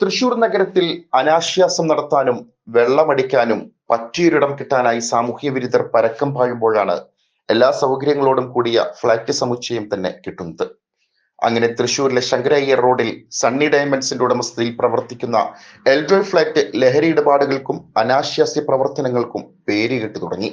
തൃശൂർ നഗരത്തിൽ അനാശ്വാസം നടത്താനും വെള്ളമടിക്കാനും പറ്റിയൊരിടം കിട്ടാനായി സാമൂഹ്യ വിരുദ്ധർ പരക്കം പാഴുമ്പോഴാണ് എല്ലാ സൗകര്യങ്ങളോടും കൂടിയ ഫ്ളാറ്റ് സമുച്ചയം തന്നെ കിട്ടുന്നത്. അങ്ങനെ തൃശൂരിലെ ശങ്കരയ്യർ റോഡിൽ സണ്ണി ഡയമണ്ട്സിന്റെ ഉടമസ്ഥതയിൽ പ്രവർത്തിക്കുന്ന എൽഡോ ഫ്ളാറ്റ് ലഹരി ഇടപാടുകൾക്കും അനാശാസ്യ പ്രവർത്തനങ്ങൾക്കും പേര് കേട്ടു തുടങ്ങി.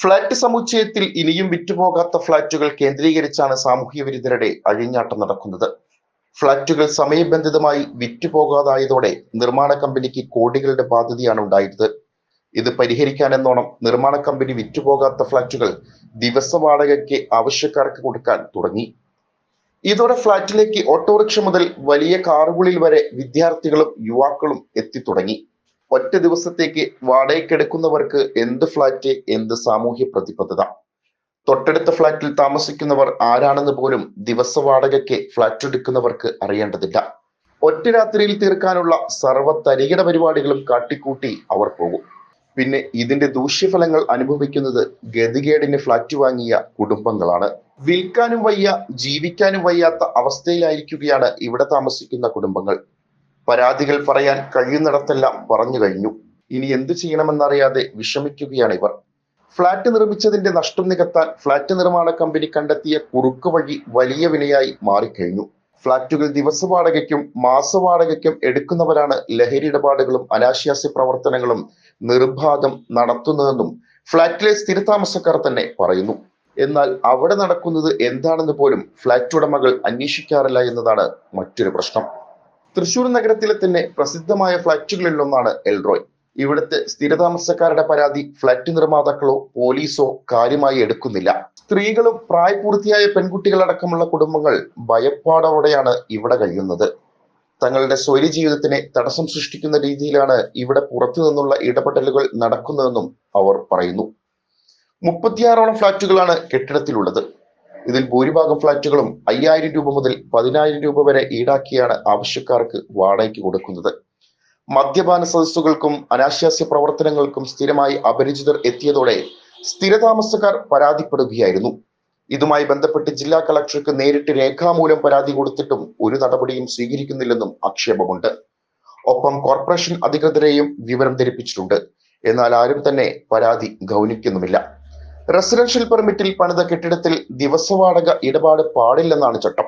ഫ്ളാറ്റ് സമുച്ചയത്തിൽ ഇനിയും വിറ്റുപോകാത്ത ഫ്ളാറ്റുകൾ കേന്ദ്രീകരിച്ചാണ് സാമൂഹ്യ വിരുദ്ധരുടെ അഴിഞ്ഞാട്ടം നടക്കുന്നത്. ഫ്ളാറ്റുകൾ സമയബന്ധിതമായി വിറ്റുപോകാതായതോടെ നിർമ്മാണ കമ്പനിക്ക് കോടികളുടെ ബാധ്യതയാണ് ഉണ്ടായത് ഇത് പരിഹരിക്കാനെന്നോണം നിർമ്മാണ കമ്പനി വിറ്റുപോകാത്ത ഫ്ളാറ്റുകൾ ദിവസ വാടകയ്ക്ക് ആവശ്യക്കാർക്ക് കൊടുക്കാൻ തുടങ്ങി. ഇതോടെ ഫ്ളാറ്റിലേക്ക് ഓട്ടോറിക്ഷ മുതൽ വലിയ കാറുകളിൽ വരെ വിദ്യാർത്ഥികളും യുവാക്കളും എത്തിത്തുടങ്ങി ഒറ്റ ദിവസത്തേക്ക് വാടകയ്ക്കെടുക്കുന്നവർക്ക് എന്ത് ഫ്ളാറ്റ് എന്ത് സാമൂഹ്യ പ്രതിബദ്ധത? തൊട്ടടുത്ത ഫ്ളാറ്റിൽ താമസിക്കുന്നവർ ആരാണെന്ന് പോലും ദിവസ വാടകയ്ക്ക് ഫ്ളാറ്റ് എടുക്കുന്നവർക്ക് അറിയേണ്ടതില്ല. ഒറ്റ രാത്രിയിൽ തീർക്കാനുള്ള സർവ തരികിട പരിപാടികളും കാട്ടിക്കൂട്ടി അവർ പോകും. പിന്നെ ഇതിന്റെ ദൂഷ്യഫലങ്ങൾ അനുഭവിക്കുന്നത് ഗതികേടിന് ഫ്ളാറ്റ് വാങ്ങിയ കുടുംബങ്ങളാണ്. വിൽക്കാനും വയ്യ ജീവിക്കാനും വയ്യാത്ത അവസ്ഥയിലായിരിക്കുകയാണ് ഇവിടെ താമസിക്കുന്ന കുടുംബങ്ങൾ. പരാതികൾ പറയാൻ കഴിയുന്നിടത്തെല്ലാം പറഞ്ഞു കഴിഞ്ഞു. ഇനി എന്തു ചെയ്യണമെന്നറിയാതെ വിഷമിക്കുകയാണ് ഇവർ. ഫ്ളാറ്റ് നിർമ്മിച്ചതിന്റെ നഷ്ടം നികത്താൻ ഫ്ളാറ്റ് നിർമ്മാണ കമ്പനി കണ്ടെത്തിയ കുറുക്ക് വഴി വലിയ വിലയായി മാറിക്കഴിഞ്ഞു. ഫ്ളാറ്റുകൾ ദിവസ വാടകയ്ക്കും മാസ വാടകയ്ക്കും എടുക്കുന്നവരാണ് ലഹരി ഇടപാടുകളും അനാശാസ്യ പ്രവർത്തനങ്ങളും നിർബാധം നടത്തുന്നതെന്നും ഫ്ളാറ്റിലെ സ്ഥിരതാമസക്കാർ തന്നെ പറയുന്നു. എന്നാൽ അവിടെ നടക്കുന്നത് എന്താണെന്ന് പോലും ഫ്ളാറ്റ് ഉടമകൾ അന്വേഷിക്കാറില്ല എന്നതാണ് മറ്റൊരു പ്രശ്നം. തൃശൂർ നഗരത്തിലെ തന്നെ പ്രസിദ്ധമായ ഫ്ളാറ്റുകളിൽ ഒന്നാണ് എൽറോയ്. ഇവിടുത്തെ സ്ഥിരതാമസക്കാരുടെ പരാതി ഫ്ളാറ്റ് നിർമ്മാതാക്കളോ പോലീസോ കാര്യമായി എടുക്കുന്നില്ല. സ്ത്രീകളും പ്രായപൂർത്തിയായ പെൺകുട്ടികളടക്കമുള്ള കുടുംബങ്ങൾ ഭയപ്പാടോടെയാണ് ഇവിടെ കഴിയുന്നത്. തങ്ങളുടെ സ്വൈര്യ ജീവിതത്തിന് തടസ്സം സൃഷ്ടിക്കുന്ന രീതിയിലാണ് ഇവിടെ പുറത്തു നിന്നുള്ള ഇടപെടലുകൾ നടക്കുന്നതെന്നും അവർ പറയുന്നു. മുപ്പത്തിയാറോളം ഫ്ളാറ്റുകളാണ് കെട്ടിടത്തിലുള്ളത്. ഇതിൽ ഭൂരിഭാഗം ഫ്ളാറ്റുകളും അയ്യായിരം രൂപ മുതൽ പതിനായിരം രൂപ വരെ ഈടാക്കിയാണ് ആവശ്യക്കാർക്ക് വാടകയ്ക്ക് കൊടുക്കുന്നത്. മദ്യപാന സദസ്സുകൾക്കും അനാശാസ്യ പ്രവർത്തനങ്ങൾക്കും സ്ഥിരമായി അപരിചിതർ എത്തിയതോടെ സ്ഥിരതാമസക്കാർ പരാതിപ്പെടുകയായിരുന്നു. ഇതുമായി ബന്ധപ്പെട്ട് ജില്ലാ കളക്ടർക്ക് നേരിട്ട് രേഖാമൂലം പരാതി കൊടുത്തിട്ടും ഒരു നടപടിയും സ്വീകരിക്കുന്നില്ലെന്നും ആക്ഷേപമുണ്ട്. ഒപ്പം കോർപ്പറേഷൻ അധികൃതരെയും വിവരം ധരിപ്പിച്ചിട്ടുണ്ട്. എന്നാൽ ആരും തന്നെ പരാതി ഗൗനിക്കുന്നുമില്ല. റെസിഡൻഷ്യൽ പെർമിറ്റിൽ പണിത കെട്ടിടത്തിൽ ദിവസവാടക ഇടപാട് പാടില്ലെന്നാണ് ചട്ടം.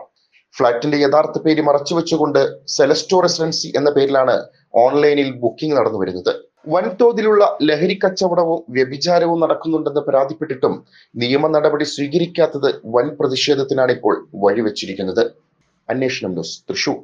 ഫ്ളാറ്റിന്റെ യഥാർത്ഥ പേര് മറച്ചുവെച്ചുകൊണ്ട് സെലസ്റ്റോ റെസിഡൻസി എന്ന പേരിലാണ് ഓൺലൈനിൽ ബുക്കിംഗ് നടന്നു വരുന്നത്. വൻതോതിലുള്ള ലഹരി കച്ചവടവും വ്യഭിചാരവും നടക്കുന്നുണ്ടെന്ന് പരാതിപ്പെട്ടിട്ടും നിയമ നടപടി സ്വീകരിക്കാത്തത് വൻ പ്രതിഷേധത്തിനാണ് ഇപ്പോൾ വഴിവെച്ചിരിക്കുന്നത്. അന്വേഷണം ന്യൂസ് തൃശൂർ.